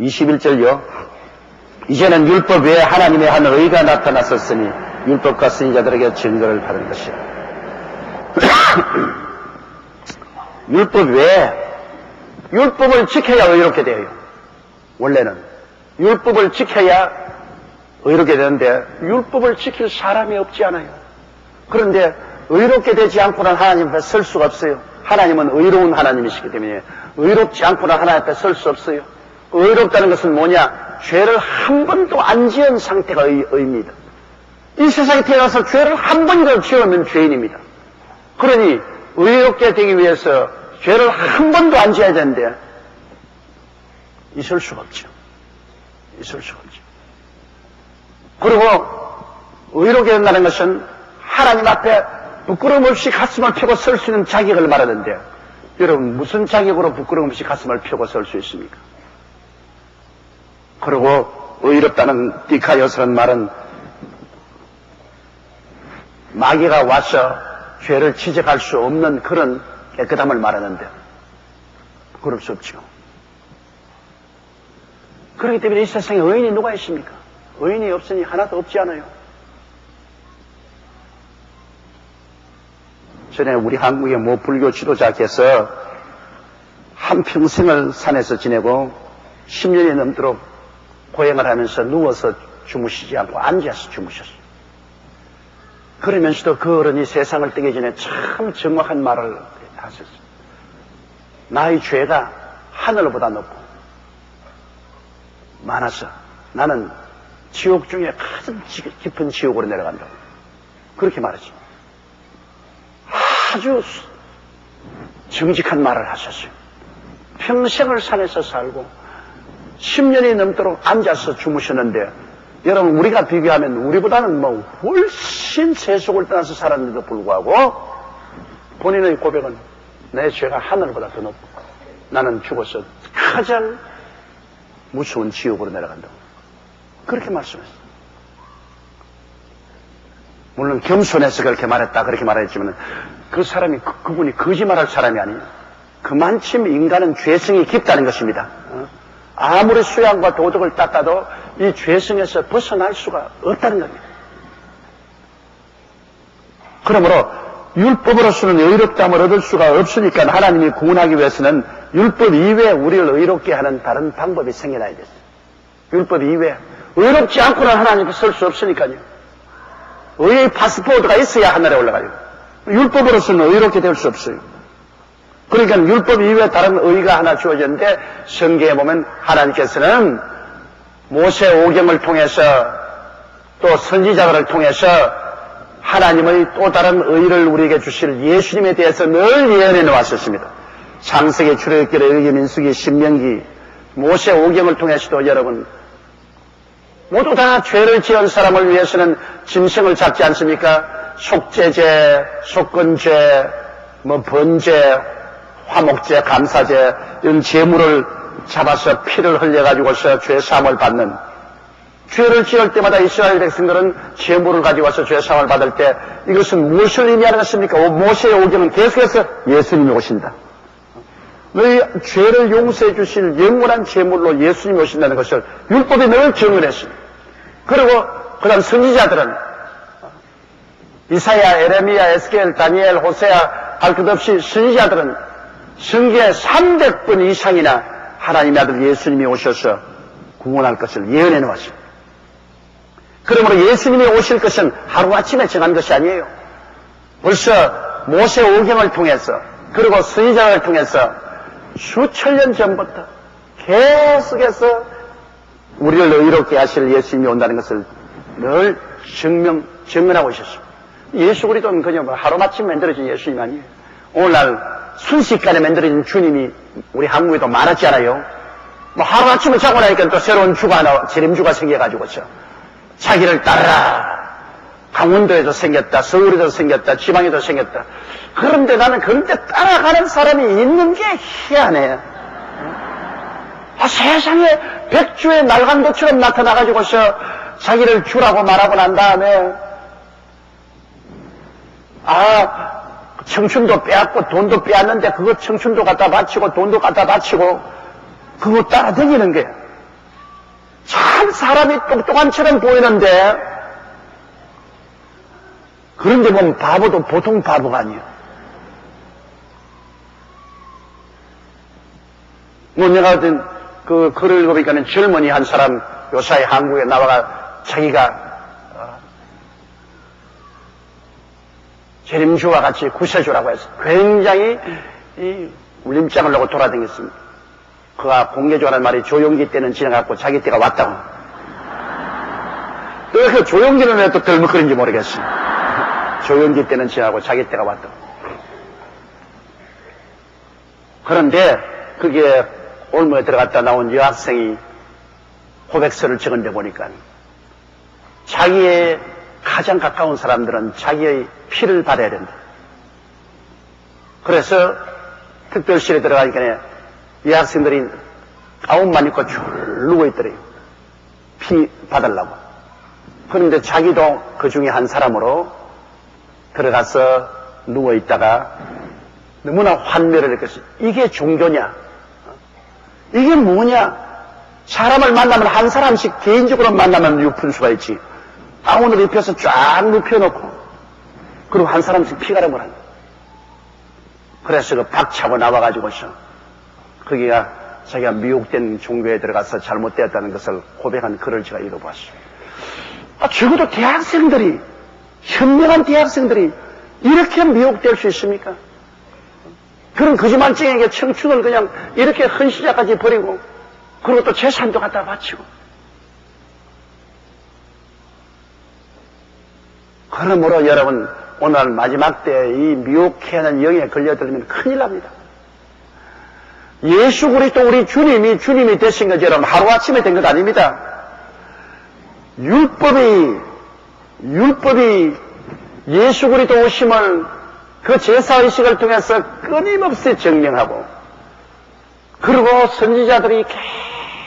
21절요. 이제는 율법 외에 하나님의 한 의가 나타났었으니 율법과 선지자들에게 증거를 받은 것이라. 율법 외에 율법을 지켜야 의롭게 돼요. 원래는 율법을 지켜야 의롭게 되는데 율법을 지킬 사람이 없지 않아요. 그런데 의롭게 되지 않고는 하나님 앞에 설 수가 없어요. 하나님은 의로운 하나님이시기 때문에 의롭지 않고는 하나님 앞에 설 수 없어요. 의롭다는 것은 뭐냐? 죄를 한 번도 안 지은 상태가 의, 의입니다. 이 세상에 태어나서 죄를 한 번이라도 지으면 죄인입니다. 그러니 의롭게 되기 위해서 죄를 한 번도 안 지어야 되는데 있을 수가 없죠. 있을 수가 없죠. 그리고 의롭게 된다는 것은 하나님 앞에 부끄러움 없이 가슴을 펴고 설 수 있는 자격을 말하는데 여러분 무슨 자격으로 부끄러움 없이 가슴을 펴고 설 수 있습니까? 그리고 의롭다는 디카 여스라는 말은 마귀가 와서 죄를 지적할 수 없는 그런 깨끗함을 말하는데 그럴 수 없죠. 그렇기 때문에 이 세상에 의인이 누가 있습니까? 의인이 없으니 하나도 없지 않아요. 전에 우리 한국의 모 불교 지도자께서 한 평생을 산에서 지내고 10년이 넘도록 고행을 하면서 누워서 주무시지 않고 앉아서 주무셨어요. 그러면서도 그 어른이 세상을 뜨기 전에 참 정확한 말을 하셨어요. 나의 죄가 하늘보다 높고 많아서 나는 지옥 중에 가장 깊은 지옥으로 내려간다고. 그렇게 말하지. 아주 정직한 말을 하셨어요. 평생을 산에서 살고 10년이 넘도록 앉아서 주무셨는데 여러분 우리가 비교하면 우리보다는 뭐 훨씬 세속을 떠나서 살았는데도 불구하고 본인의 고백은 내 죄가 하늘보다 더 높고 나는 죽어서 가장 무서운 지옥으로 내려간다고 그렇게 말씀했어요. 물론 겸손해서 그렇게 말했다 그렇게 말했지만 그 사람이 그, 그분이 거짓말할 사람이 아니에요. 그만큼 인간은 죄성이 깊다는 것입니다. 어? 아무리 수양과 도덕을 닦아도 이 죄성에서 벗어날 수가 없다는 겁니다. 그러므로 율법으로서는 의롭담을 얻을 수가 없으니까 하나님이 구원하기 위해서는 율법 이외에 우리를 의롭게 하는 다른 방법이 생겨나야 됐어요. 율법 이외에 의롭지 않고는 하나님께 설 수 없으니까요. 의의 파스포드가 있어야 하늘에 올라가요. 율법으로서는 의롭게 될 수 없어요. 그러니까 율법 이외에 다른 의가 하나 주어졌는데 성경에 보면 하나님께서는 모세 오경을 통해서 또 선지자들을 통해서 하나님의 또 다른 의를 우리에게 주실 예수님에 대해서 늘 예언해 놓았었습니다. 창세기, 출애굽기, 레위기, 민수기, 신명기, 모세 오경을 통해서도 여러분 모두 다 죄를 지은 사람을 위해서는 짐승을 잡지 않습니까? 속죄제, 속건죄, 뭐 번제, 화목제, 감사제 이런 제물을 잡아서 피를 흘려가지고서 죄 사함을 받는 죄를 지을 때마다 이스라엘 백성들은 제물을 가지고 와서 죄 사함을 받을 때 이것은 무엇을 의미하는 것입니까? 모세의 오경은 계속해서 예수님이 오신다. 너희 죄를 용서해 주실 영원한 제물로 예수님이 오신다는 것을 율법이 늘 증언했습니다. 그리고 그 다음 선지자들은 이사야, 에레미야, 에스겔, 다니엘, 호세아 할 것 없이 선지자들은 성경에 300번 이상이나 하나님의 아들 예수님이 오셔서 구원할 것을 예언해 놓았습니다. 그러므로 예수님이 오실 것은 하루아침에 정한 것이 아니에요. 벌써 모세 오경을 통해서 그리고 선지자를 통해서 수천 년 전부터 계속해서 우리를 의롭게 하실 예수님이 온다는 것을 늘 증명, 증언하고 있었습니다. 예수 그리스도는 그냥 뭐 하루마침 만들어진 예수님 아니에요. 오늘날 순식간에 만들어진 주님이 우리 한국에도 많았잖아요. 뭐 하루아침에 자고 나니까 또 새로운 주가 하나, 재림주가 생겨가지고서 자기를 따라 강원도에도 생겼다, 서울에도 생겼다, 지방에도 생겼다. 그런데 나는 그런데 따라가는 사람이 있는 게 희한해. 아, 세상에 백주의 날강도처럼 나타나가지고서 자기를 주라고 말하고 난 다음에 아 청춘도 빼앗고 돈도 빼앗는데 그거 청춘도 갖다 바치고 돈도 갖다 바치고 그거 따라 다니는 거야. 참 사람이 똑똑한처럼 보이는데 그런데 보면 바보도 보통 바보가 아니에요. 뭐 내가 어떤 그 글을 읽어보니까 는 젊은이 한 사람 요사이 한국에 나와가 자기가 재림주와 같이 구세주라고 해서 굉장히 이 울림장을 놓고 돌아다녔습니다. 그가 공개주라는 말이 조용기 때는 지나갔고 자기 때가 왔다고. 또그 조용기는 왜 또 덜먹거린지 모르겠어요. 조용기 때는 지나가고 자기 때가 왔다고. 그런데 그게 올무에 들어갔다 나온 여학생이 고백서를 적은 데 보니까 자기의 가장 가까운 사람들은 자기의 피를 받아야 된다. 그래서 특별실에 들어가니까 여학생들이 가운만 입고 줄 누워 있더래요. 피 받으려고. 그런데 자기도 그 중에 한 사람으로 들어가서 누워 있다가 너무나 환멸을 느꼈어요. 이게 종교냐? 이게 뭐냐? 사람을 만나면 한 사람씩 개인적으로 만나면 눕힐 수가 있지. 가운을 입혀서 쫙 눕혀놓고, 그리고 한 사람씩 피가름을 한다. 그래서 그 박차고 나와가지고서, 거기가 자기가 미혹된 종교에 들어가서 잘못되었다는 것을 고백한 글을 제가 읽어봤어요. 아, 적어도 대학생들이, 현명한 대학생들이 이렇게 미혹될 수 있습니까? 그런 거짓말쟁이에게 청춘을 그냥 이렇게 헌시자까지 버리고 그리고 또 재산도 갖다 바치고 그러므로 여러분 오늘 마지막 때 이 미혹해하는 영에 걸려들면 큰일 납니다. 예수 그리스도 우리 주님이 주님이 되신 것처럼 하루아침에 된 것 아닙니다. 율법이 율법이 예수 그리스도 오심을 그 제사의식을 통해서 끊임없이 증명하고 그리고 선지자들이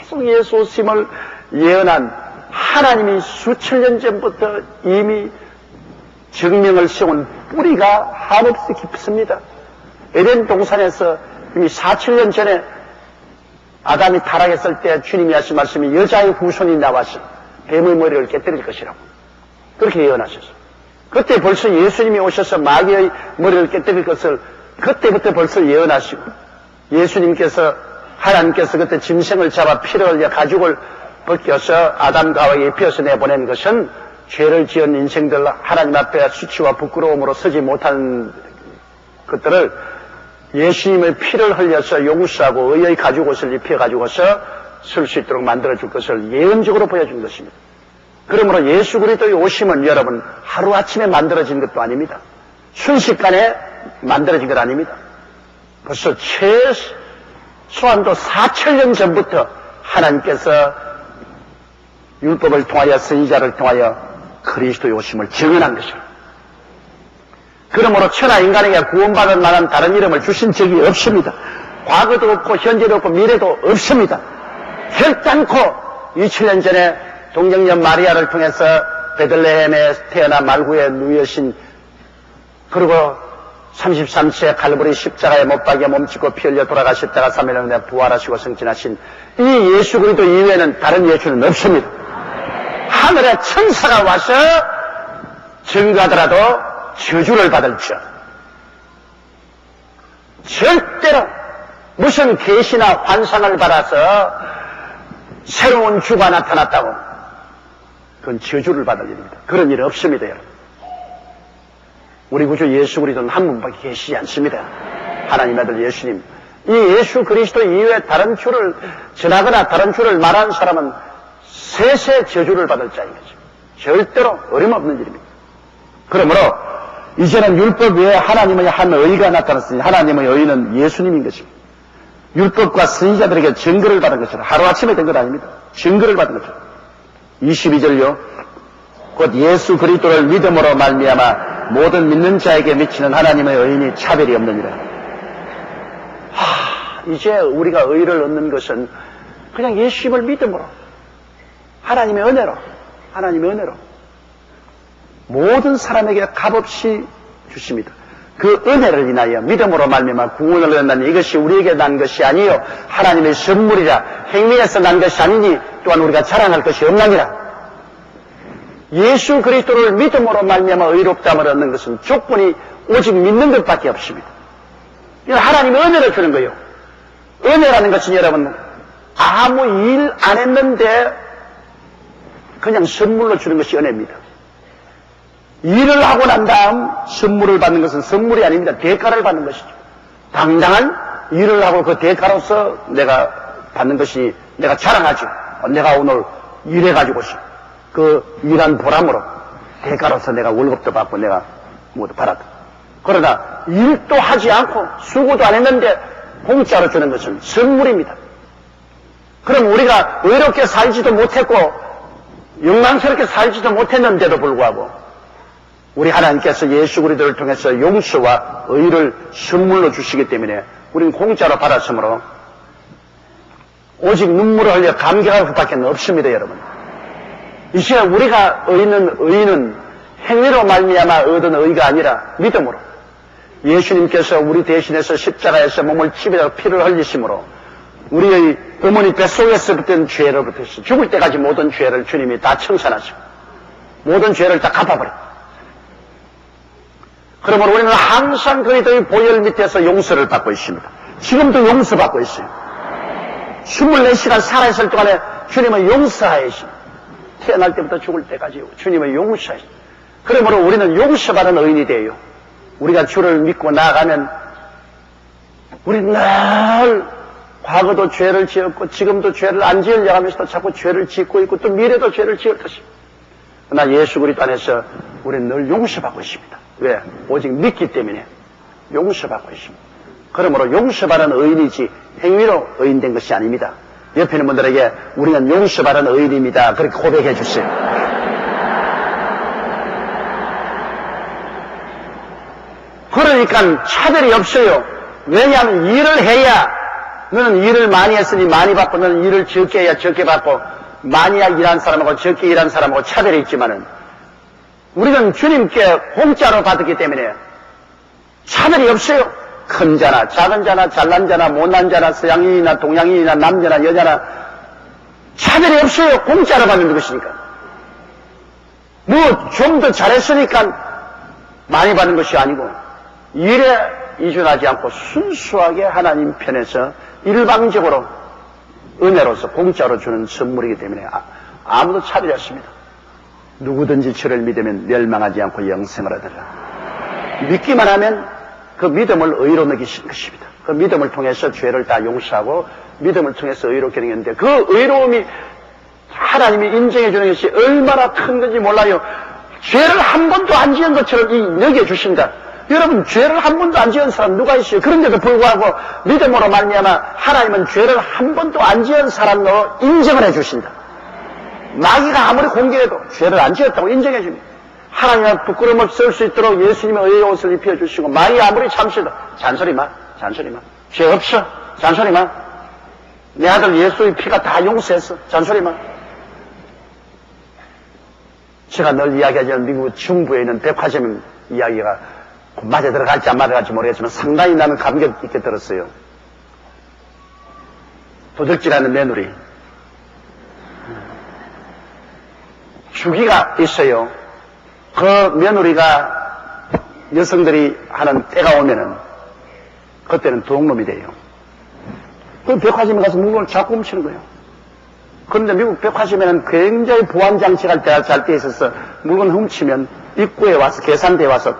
계속 예수 오심을 예언한 하나님이 수천 년 전부터 이미 증명을 세운 뿌리가 한없이 깊습니다. 에덴 동산에서 이미 4, 7년 전에 아담이 타락했을 때 주님이 하신 말씀이 여자의 후손이 나와서 뱀의 머리를 깨뜨릴 것이라고 그렇게 예언하셨어요. 그때 벌써 예수님이 오셔서 마귀의 머리를 깨뜨릴 것을 그때부터 벌써 예언하시고 예수님께서 하나님께서 그때 짐승을 잡아 피를 가죽을 벗겨서 아담과 하와에게 입혀서 내보낸 것은 죄를 지은 인생들 하나님 앞에 수치와 부끄러움으로 서지 못한 것들을 예수님의 피를 흘려서 용서하고 의의 가죽 옷을 입혀 가지고서 쓸 수 있도록 만들어 줄 것을 예언적으로 보여준 것입니다. 그러므로 예수 그리스도의 오심은 여러분 하루 아침에 만들어진 것도 아닙니다. 순식간에 만들어진 것 아닙니다. 벌써 최소한도 4천 년 전부터 하나님께서 율법을 통하여 선지자를 통하여 그리스도의 오심을 증언한 것이라. 그러므로 천하 인간에게 구원받을 만한 다른 이름을 주신 적이 없습니다. 과거도 없고 현재도 없고 미래도 없습니다. 결단코 2000년 전에 동정녀 마리아를 통해서 베들레헴에 태어난 말구에 누이신 그리고 33세 칼부리 십자가에 못 박여 몸짓고 피 흘려 돌아가셨다가 3일 만에 부활하시고 성진하신 이 예수 그리스도 이외에는 다른 예수는 없습니다. 하늘의 천사가 와서 증거하더라도 저주를 받을지어 절대로 무슨 계시나 환상을 받아서 새로운 주가 나타났다고 그건 저주를 받을 일입니다. 그런 일 없습니다, 여러분. 우리 구주 예수 그리스도는 한 분밖에 계시지 않습니다. 하나님 아들 예수님. 이 예수 그리스도 이외에 다른 주를 전하거나 다른 주를 말하는 사람은 세세 저주를 받을 자인 거죠. 절대로 어림없는 일입니다. 그러므로 이제는 율법 외에 하나님의 한 의가 나타났으니 하나님의 의는 예수님인 것입니다. 율법과 선지자들에게 증거를 받은 것이라 하루아침에 된 것 아닙니다. 증거를 받은 것이다. 22절요. 곧 예수 그리스도를 믿음으로 말미암아 모든 믿는 자에게 미치는 하나님의 의인이 차별이 없느니라. 하, 이제 우리가 의를 얻는 것은 그냥 예수님을 믿음으로 하나님의 은혜로 하나님의 은혜로 모든 사람에게 값없이 주십니다. 그 은혜를 인하여 믿음으로 말미암아 구원을 얻는다니 이것이 우리에게 난 것이 아니요 하나님의 선물이라 행위에서 난 것이 아니니 또한 우리가 자랑할 것이 없나니라. 예수 그리스도를 믿음으로 말미암아 의롭다함을 얻는 것은 조건이 오직 믿는 것밖에 없습니다. 이건 하나님의 은혜를 주는 거예요. 은혜라는 것은 여러분 아무 일 안 했는데 그냥 선물로 주는 것이 은혜입니다. 일을 하고 난 다음 선물을 받는 것은 선물이 아닙니다. 대가를 받는 것이죠. 당당한 일을 하고 그 대가로서 내가 받는 것이 내가 자랑하죠. 내가 오늘 일해가지고 그 일한 보람으로 대가로서 내가 월급도 받고 내가 모두 받았다. 그러나 일도 하지 않고 수고도 안 했는데 공짜로 주는 것은 선물입니다. 그럼 우리가 의롭게 살지도 못했고 영광스럽게 살지도 못했는데도 불구하고 우리 하나님께서 예수 그리스도를 통해서 용서와 의를 선물로 주시기 때문에 우리는 공짜로 받았으므로 오직 눈물을 흘려 감격할 것밖에 없습니다, 여러분. 이 시간 우리가 의는 의는 행위로 말미암아 얻은 의가 아니라 믿음으로 예수님께서 우리 대신해서 십자가에서 몸을 치며 피를 흘리심으로 우리의 어머니 뱃속에서부터 죄로부터 죽을 때까지 모든 죄를 주님이 다 청산하시고 모든 죄를 다 갚아버려. 그러면 우리는 항상 그리스도의 보혈 밑에서 용서를 받고 있습니다. 지금도 용서받고 있어요. 24시간 살아있을 동안에 주님은 용서하십니다. 태어날 때부터 죽을 때까지 주님은 용서하십니다. 그러므로 우리는 용서받은 의인이 돼요. 우리가 주를 믿고 나아가면 우리 늘 과거도 죄를 지었고 지금도 죄를 안 지으려 하면서도 자꾸 죄를 짓고 있고 또 미래도 죄를 지을 것입니다. 그러나 예수 그리스도 안에서 우리는 늘 용서받고 있습니다. 왜? 오직 믿기 때문에 용서받고 있습니다. 그러므로 용서받은 의인이지 행위로 의인된 것이 아닙니다. 옆에 있는 분들에게 우리는 용서받은 의인입니다. 그렇게 고백해 주세요. 그러니까 차별이 없어요. 왜냐하면 일을 해야 너는 일을 많이 했으니 많이 받고 너는 일을 적게 해야 적게 받고 많이 일한 사람하고 적게 일한 사람하고 차별이 있지만은 우리는 주님께 공짜로 받았기 때문에 차별이 없어요. 큰 자나 작은 자나 잘난 자나 못난 자나 서양인이나 동양인이나 남자나 여자나 차별이 없어요. 공짜로 받는 것이니까. 뭐 좀 더 잘했으니까 많이 받는 것이 아니고 일에 이준하지 않고 순수하게 하나님 편에서 일방적으로 은혜로서 공짜로 주는 선물이기 때문에 아, 무도 차별이 없습니다. 누구든지 저를 믿으면 멸망하지 않고 영생을 얻으라. 믿기만 하면 그 믿음을 의로 느끼시는 것입니다. 그 믿음을 통해서 죄를 다 용서하고 믿음을 통해서 의롭게 되는데 그 의로움이 하나님이 인정해 주는 것이 얼마나 큰 건지 몰라요. 죄를 한 번도 안 지은 것처럼 이 여겨 주신다. 여러분 죄를 한 번도 안 지은 사람 누가 있어요? 그런데도 불구하고 믿음으로 말미암아 하나님은 죄를 한 번도 안 지은 사람으로 인정을 해주신다. 마귀가 아무리 공격해도 죄를 안 지었다고 인정해 줍니다. 하나님은 부끄러움 없이 쓸수 있도록 예수님의 의의 옷을 입혀주시고 마귀 아무리 참시도 잔소리 마, 잔소리 마. 죄 없어, 잔소리 마. 내 아들 예수의 피가 다 용서했어, 잔소리 마. 제가 늘 이야기하지만 미국 중부에 있는 백화점 이야기가 맞아 들어갈지 안 맞아 들어갈지 모르겠지만 상당히 나는 감격 있게 들었어요. 도둑질하는 며느리. 주기가 있어요. 그 며느리가 여성들이 하는 때가 오면은 그때는 도둑놈이 돼요. 그 백화점에 가서 물건을 자꾸 훔치는 거예요. 그런데 미국 백화점에는 굉장히 보안 장치가 잘돼 있어서 물건 훔치면 입구에 와서 계산대에 와서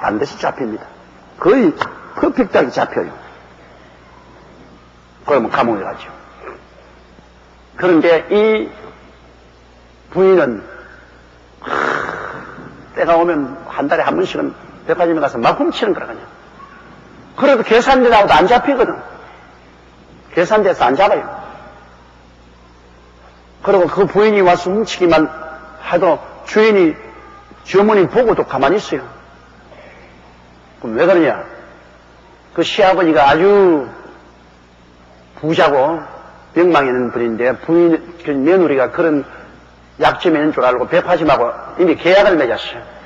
반드시 잡힙니다. 거의 퍼펙트하게 잡혀요. 그러면 감옥에 가죠. 그런데 이 부인은 때가 오면 한 달에 한 번씩은 백화점에 가서 막 훔치는 거라 그냥. 그래도 계산대 나오도 안 잡히거든. 계산대에서 안 잡아요. 그리고 그 부인이 와서 훔치기만 해도 주인이 주머니 보고도 가만히 있어요. 그럼 왜 그러냐? 그 시아버지가 아주 부자고 병망 있는 분인데 부인, 그 며느리가 그런 약점이 있는 줄 알고 백화점하고 이미 계약을 맺었어요.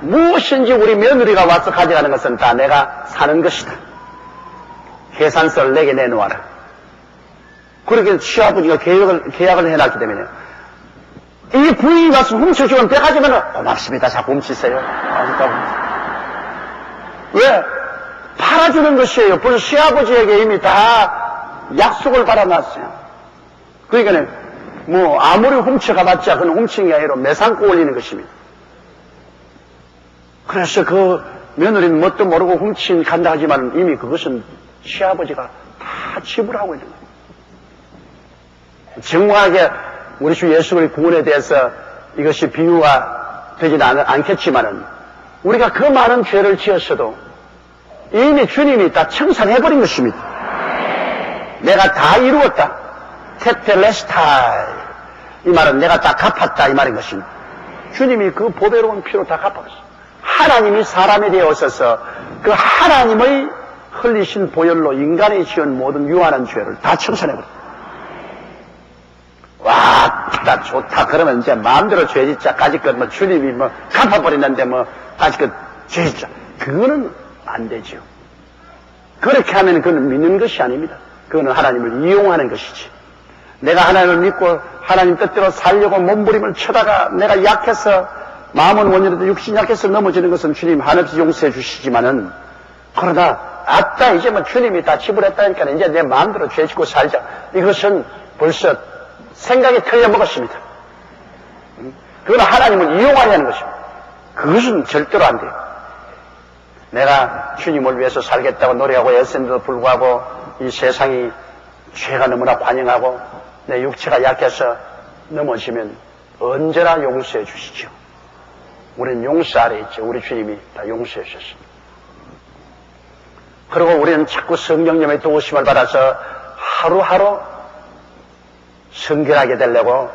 무엇인지 우리 며느리가 와서 가져가는 것은 다 내가 사는 것이다. 계산서를 내게 내놓아라. 그렇게 시아버지가 계약을, 계약을 해놨기 때문에 이 부인이 와서 훔쳐주면 빼가지면 고맙습니다. 자꾸 훔치세요. 왜? 팔아주는 것이에요. 벌써 시아버지에게 이미 다 약속을 받아놨어요. 그러니까 뭐 아무리 훔쳐가봤자 그건 훔친 게 아니라 매상고 올리는 것입니다. 그래서 그 며느리는 뭣도 모르고 훔친 간다 하지만 이미 그것은 시아버지가 다 지불하고 있는 거예요. 정확하게 우리 주 예수의 구원에 대해서 이것이 비유가 되지는 않, 않겠지만은 우리가 그 많은 죄를 지었어도 이미 주님이 다 청산해버린 것입니다. 내가 다 이루었다. 테텔레스타. 이 말은 내가 다 갚았다. 이 말인 것입니다. 주님이 그 보배로운 피로 다 갚았어요. 하나님이 사람이 되어 오셔서 그 하나님의 흘리신 보혈로 인간이 지은 모든 유한한 죄를 다 청산해버렸어 나 좋다. 그러면 이제 마음대로 죄 짓자. 까짓것 뭐 주님이 뭐 갚아버리는데 뭐 까짓것 죄 짓자. 그거는 안 되죠. 그렇게 하면 그는 믿는 것이 아닙니다. 그거는 하나님을 이용하는 것이지. 내가 하나님을 믿고 하나님 뜻대로 살려고 몸부림을 쳐다가 내가 약해서 마음은 원인으로 육신 약해서 넘어지는 것은 주님 한없이 용서해 주시지만은 그러나 아따 이제 뭐 주님이 다 지불했다니까 이제 내 마음대로 죄 짓고 살자. 이것은 벌써 생각이 틀려먹었습니다. 음? 그건 하나님을 이용하려는 것입니다. 그것은 절대로 안 돼요. 내가 주님을 위해서 살겠다고 노래하고 애쓰는데도 불구하고 이 세상이 죄가 너무나 관영하고 내 육체가 약해서 넘어지면 언제나 용서해 주시죠. 우리는 용서 아래 있죠. 우리 주님이 다 용서해 주셨습니다. 그리고 우리는 자꾸 성령님의 도우심을 받아서 하루하루 성결하게 되려고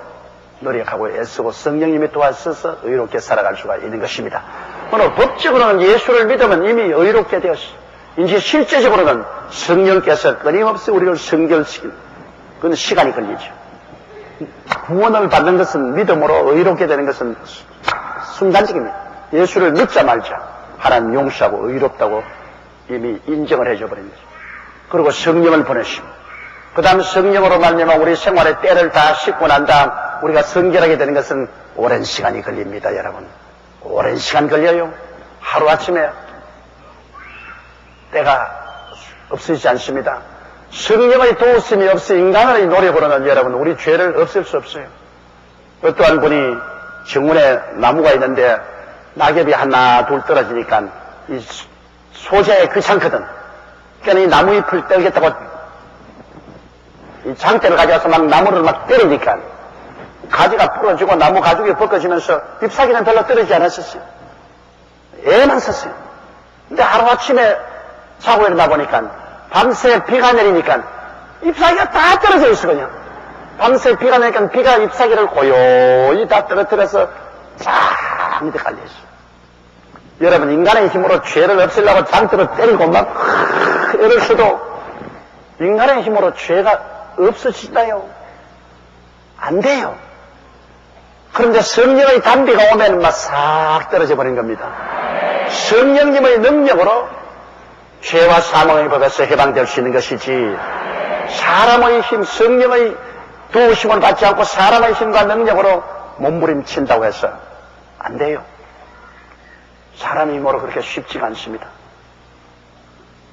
노력하고 애쓰고 성령님이 도와서서 의롭게 살아갈 수가 있는 것입니다. 오늘 법적으로는 예수를 믿으면 이미 의롭게 되었어요. 이제 실제적으로는 성령께서 끊임없이 우리를 성결시키는 그건 시간이 걸리죠. 구원을 받는 것은 믿음으로 의롭게 되는 것은 순간적입니다. 예수를 믿자 말자 하나님 용서하고 의롭다고 이미 인정을 해줘 버린 거죠. 그리고 성령을 보내시고 그 다음 성령으로 말미암아 우리 생활의 때를 다 씻고 난 다음 우리가 성결하게 되는 것은 오랜 시간이 걸립니다, 여러분. 오랜 시간 걸려요. 하루아침에 때가 없어지지 않습니다. 성령의 도우심이 없이 인간의 노력으로는 여러분 우리 죄를 없앨 수 없어요. 어떠한 분이 정원에 나무가 있는데 낙엽이 하나 둘 떨어지니까 이 소재에 귀찮거든. 그러니까 이 나무 잎을 떼겠다고 이 장대를 가져와서 막 나무를 막 때리니까 가지가 부러지고 나무 가죽이 벗겨지면서 잎사귀는 별로 떨어지지 않았었어요. 애만 썼어요. 근데 하루아침에 자고 일어나 보니까 밤새 비가 내리니까 잎사귀가 다 떨어져 그냥. 밤새 비가 내니까 비가 잎사귀를 고요히 다 떨어뜨려서 쫙 밑에 깔려있어. 여러분 인간의 힘으로 죄를 없애려고 장대로 때리고 막 애를 써도 인간의 힘으로 죄가 없어지나요? 안 돼요. 그런데 성령의 담비가 오면 막싹 떨어져 버린 겁니다. 성령님의 능력으로 죄와 사망의 법에서 해방될 수 있는 것이지 사람의 힘, 성령의 도우심을 받지 않고 사람의 힘과 능력으로 몸부림친다고 해서 안 돼요. 사람의 힘으로 그렇게 쉽지가 않습니다.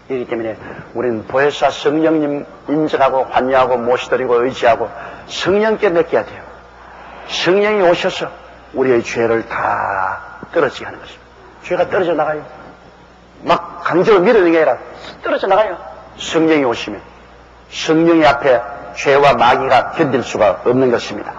이기 때문에 우리는 보혜사 성령님 인정하고 관여하고 모시드리고 의지하고 성령께 맡겨야 돼요. 성령이 오셔서 우리의 죄를 다 떨어지게 하는 것입니다. 죄가 떨어져 나가요. 막 강제로 밀어내는 게 아니라 떨어져 나가요. 성령이 오시면 성령의 앞에 죄와 마귀가 견딜 수가 없는 것입니다.